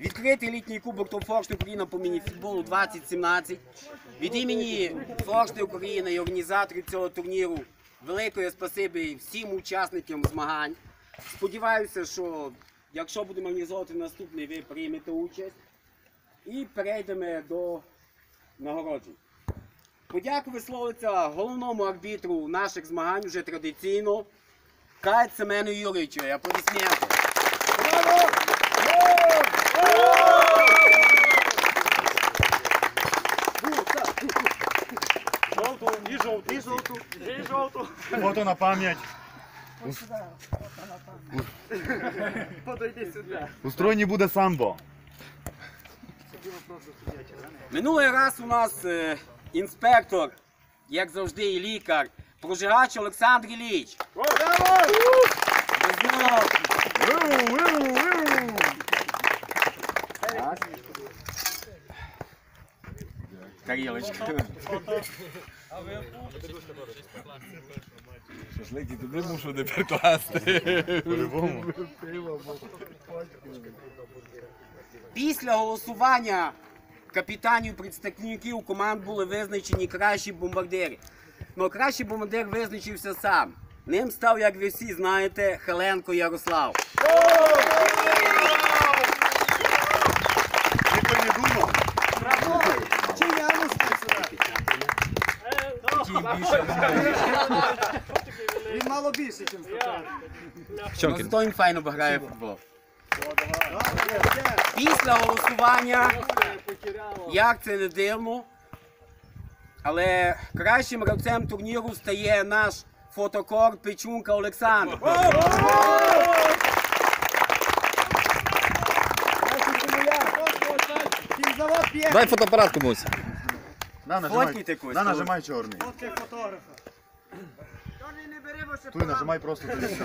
Відкритий літній кубок Топфоршти Україна по мініфутболу 2017. Від імені Форшти України і організаторів цього турніру великої спасибі всім учасникам змагань. Сподіваюся, що якщо будемо організовувати наступний, ви приймете участь. І перейдемо до нагороджень. Подяку висловиться головному арбітру наших змагань вже традиційно. Кайт Семену Юрійовичу. Аплодисменти. Браво! Жовту, і жовту. І жовту. І жовту. Фото на пам'ять. Подойди сюди. У стройні буде самбо. Минулий раз у нас е, інспектор, як завжди, і лікар, прожигач Олександр нього. Так. Тарілочка. Шашлики туди мушу не прикласти. По-любому. Після голосування капітанів представників команд були визначені кращі бомбардири. Ну, кращий бомбардир визначився сам. Ним став, як ви всі знаєте, Хеленко Ярослав. Ніхто не думав. Він мало більше, ніж стакан. Ну, хто він файно грає в футбол. Після голосування, як це не дивно, але кращим гравцем турніру стає наш фотокор Печунка Олександр. Дай фотоапарат комусь. Нажимай. Фоткайте когось. На, нажимай чорний. Фотки фотографа. Туй нажимай просто туди все.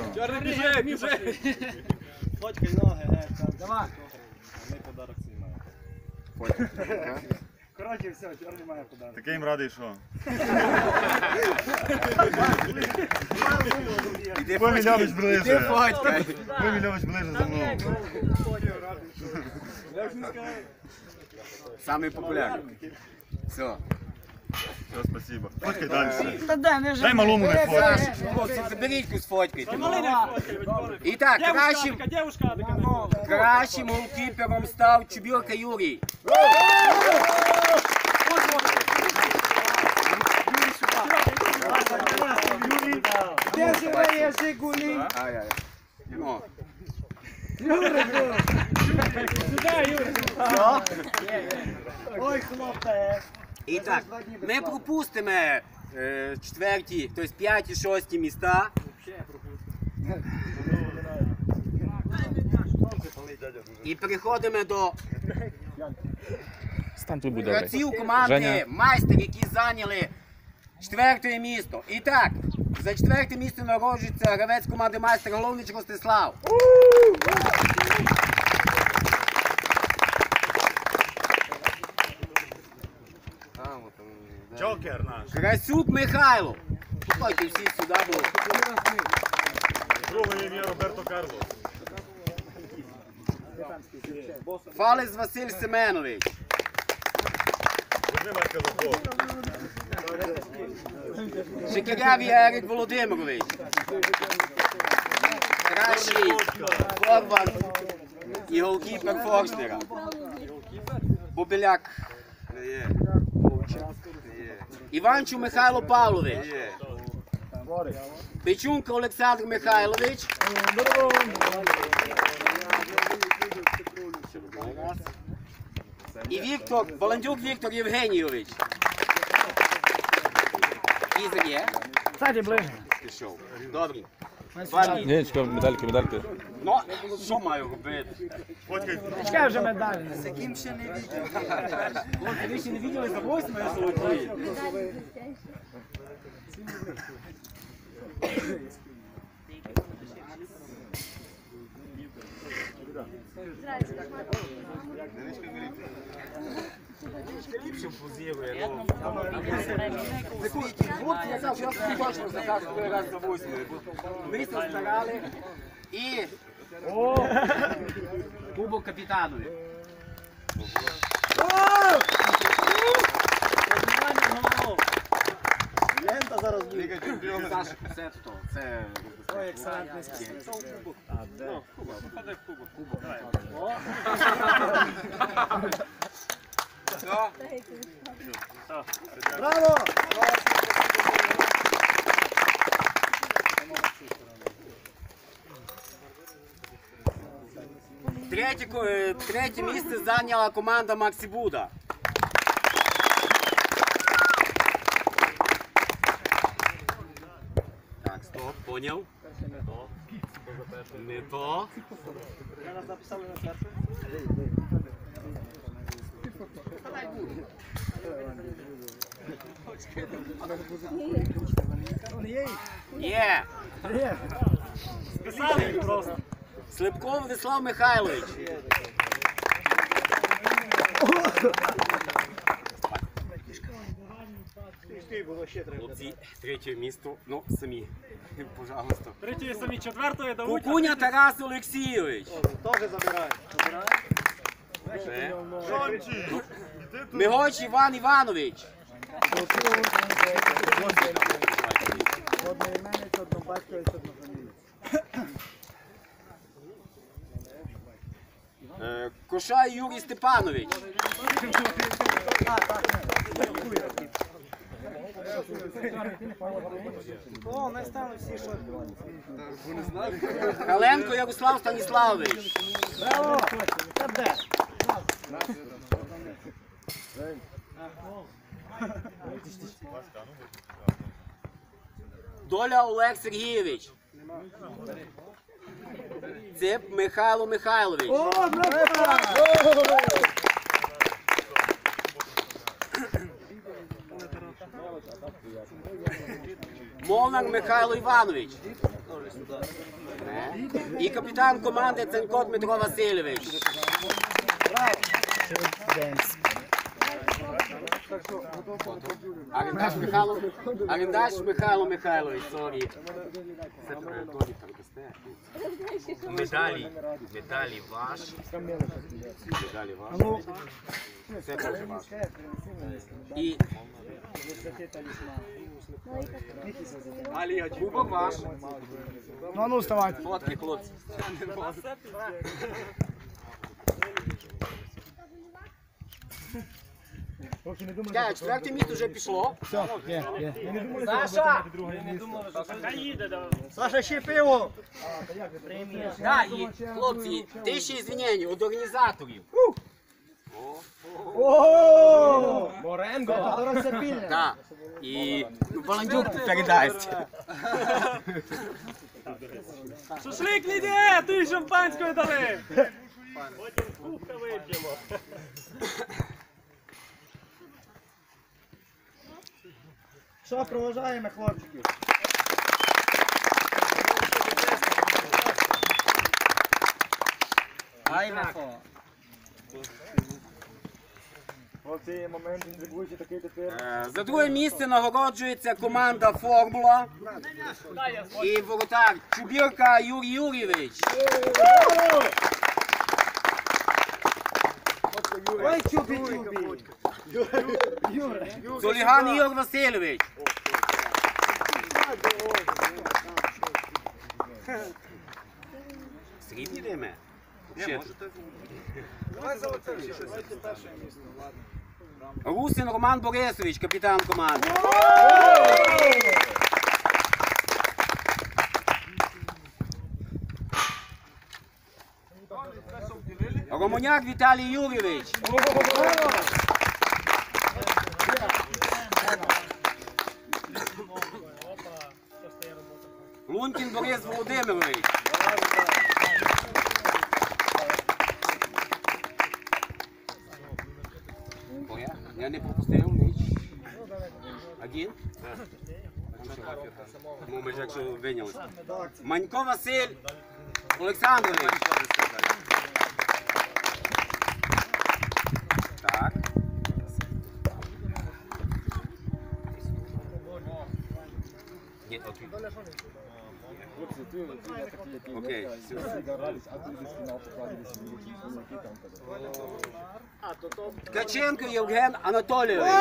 Фоткай ноги, е. Давай. Ми подарок свій маємо. Коротше, все, чорний має подарок. Такий їм радий, що. Іди Ви Мільович Іди ближе. Ви Мільович ближе за мною. Самий популярний. Все. Все, спасибо. Фоткай далі. Та де, не Дай малому не фоткай. Хлопці, заберіть якусь фоткайте. І так, кращим, Девушка, кращим голкіпером став Чубірка Юрій. Де живе Жигулі? Ай-ай. Ну, Ой, хлопе. І так, ми пропустимо е, четверті, тобто п'яті, шості міста. І переходимо до гравців команди майстер, які зайняли четверте місто. І так, за четверте місце народжується гравець команди майстер Головнич Ростислав. Джокер наш. Красюк Михайло. Ходьте всі сюди, бо Друге ім'я Роберто Карлос. Фалець Василь Семенович. Візьми Марка Шикаряві Ерик Володимирович. Кращий форвард і голкіпер Форснера. Бобіляк. Іванчу Михайло Павлович. Печунка Олександр Михайлович. І Віктор, Баландюк Віктор Євгенійович. Кізер є? Саді ближче. Пішов. Добрий. Два дні. Ні, чекай, медальки, медальки. Ну, що маю робити? Чекай вже медаль. З яким ще не відео. Хлопці, ви ще не бачили за восьмою золоті? Ліпше позірує, ну. Хлопці, я кажу, я собі точно закажу другий раз за восьмою, бо ви старали і Кубок капітанові. Лента зараз буде. Ліга чемпіонів. Саша, це то, це... Ой, екселентний спосіб. Браво! Третє, ко- е, третє третє місце зайняла команда Максі Буда. Так, стоп, поняв. Не то. Ви нас записали на серце? Є. Списали просто. Слепков Владислав Михайлович. Хлопці, третє місто. Ну, самі. Пожалуйста. Третьої самі четвертої дають. Кукуня Тарас Олексійович. Теж забирають. Це. Мигоч Іван Іванович. Одноіменець. Е, Кошай Юрій Степанович. О, стали всі. Халенко Ярослав Станіславович. Браво! Доля Олег Сергійович. Цеп Михайло Михайлович. О! Молнар Михайло Іванович. І капітан команди Ценко Дмитро Васильович. Арендаш Михайло, Арендаш Михайло Михайлович, сорі. Це Толі там дасте. Медалі, медалі ваш. Медалі ваш. Це теж ваш. І кубок ваш. Ну, ну, вставайте. Фотки, хлопці. Так, четверте місце вже пішло. Саша! Саша, ще пиво! Так, і, хлопці, ти ще звінення від організаторів. О! Моренго! Так. І ну, Баландюк передасть. Шашлик не йде, ти шампанського дали! Потім кубка вип'ємо. Що, проважаємо, хлопчиків? Хлопці, момент інтригуючий такий тепер. Е, За друге місце нагороджується команда Формула. І воротар Чубірка Юрій Юрійович. Ой, чубі, чубі! Золіган Ігор Васильович. Срібні диме? Русин Роман Борисович, капітан команди. Романяк Віталій Юрійович. О, я, я не пропустив ніч. Один? Ну, ми ж якщо вийнялися. Манько Василь Олександрович. Так. Ні, окей. Окей, все. Ткаченко Євген Анатолійович.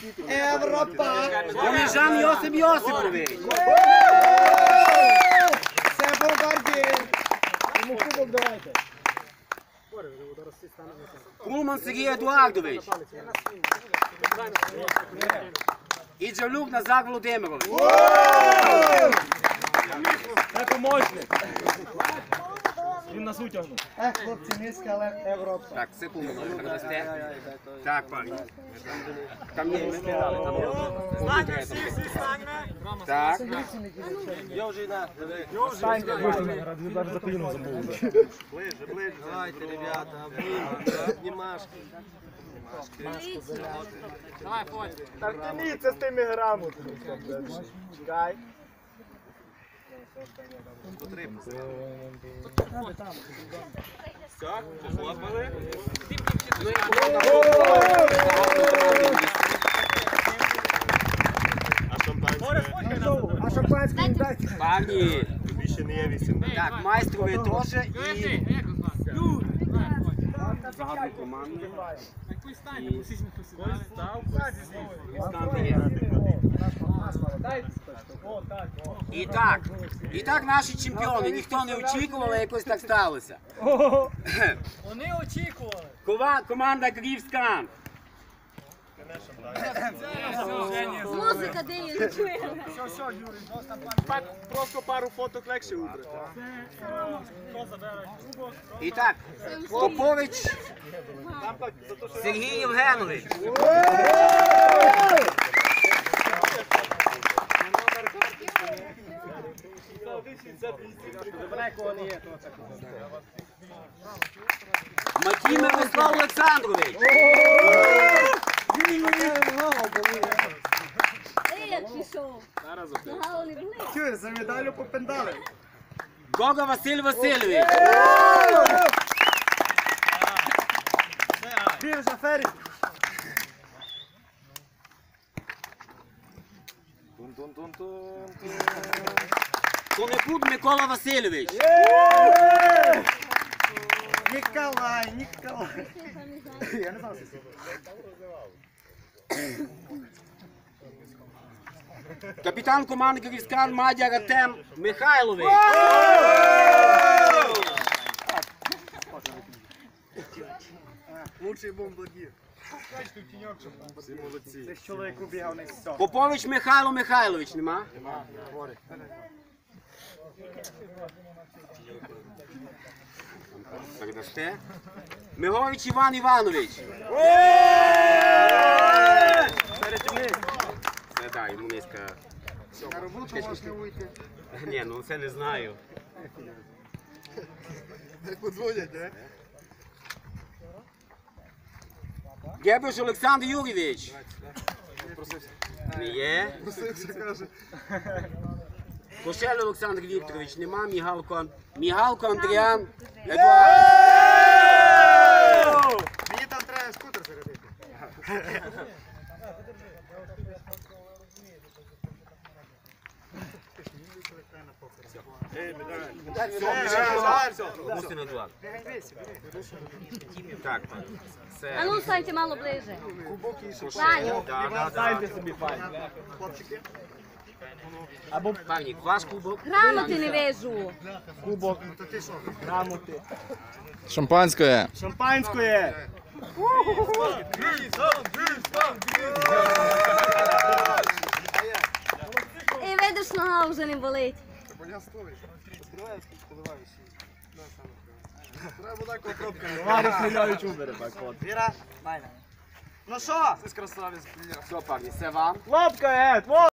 Сіти. Коміжан Йосип Йосипович. Це бомбардір. Йому кубок давайте. Kulman Sigija Duagdović. I Đavljuk Nazak Vlodemirović. Najpomožni. Він нас утягнув. Ех, хлопці, низька, але Європа. Так, секунду, може передасте. Так, парні. Там є ми збирали, там є. Так. Останьте. Ви навіть за коліном забули. Давайте, ребята, обнимашки. Так тяніться з тими грамотами. Чекай. А шампанське не дайте. Парні. Більше не є вісім. Так, майстру ви теж і... Загадну команду. І так, і так наші чемпіони. Ніхто не очікував, але якось так сталося. Вони очікували. Кова- Команда Київська. Музика де є, не чує. Просто пару фоток легше убрати. І так, Попович Сергій Євгенович. Матій Мирослав Олександрович. Ей, як пішов. Нагало не були. Чуєш, за медалю попендали. Гога Василь Васильович. Біржа Феррі. Конекут Микола Васильович. Ніколай, Ніколай. Я не знав, що Капітан команди Київська Мадяр Артем Михайлович. Лучший бомбардір. це чоловік убігав не все. Попович Михайло Михайлович, нема? Передасте. Мигович Іван Іванович. Це да, йому низька. На роботу можна вийти. Ні, ну це не знаю. Подзвонять, не? Гебеш Олександр Юрійович. Не є. Просився, каже. Кошель Олександр Вікторович, нема. Мігалко, Ан- Мігалко Андріан Едуард. Мені там треба скутер зарядити. Так. А ну станьте мало ближе. Кошель. Саню. Да, да, да. Станьте собі файн. Або Павнік, ваш кубок. Грамоти не вижу. кубок, грамоти. Шампанське. Шампанське. І видиш, нога вже не болить. Я стою. Треба буде кропка. Товариш Мильович убере так от. Віра, Ну що? Ти красавець. Все, це вам. Лапка, Ед, вот!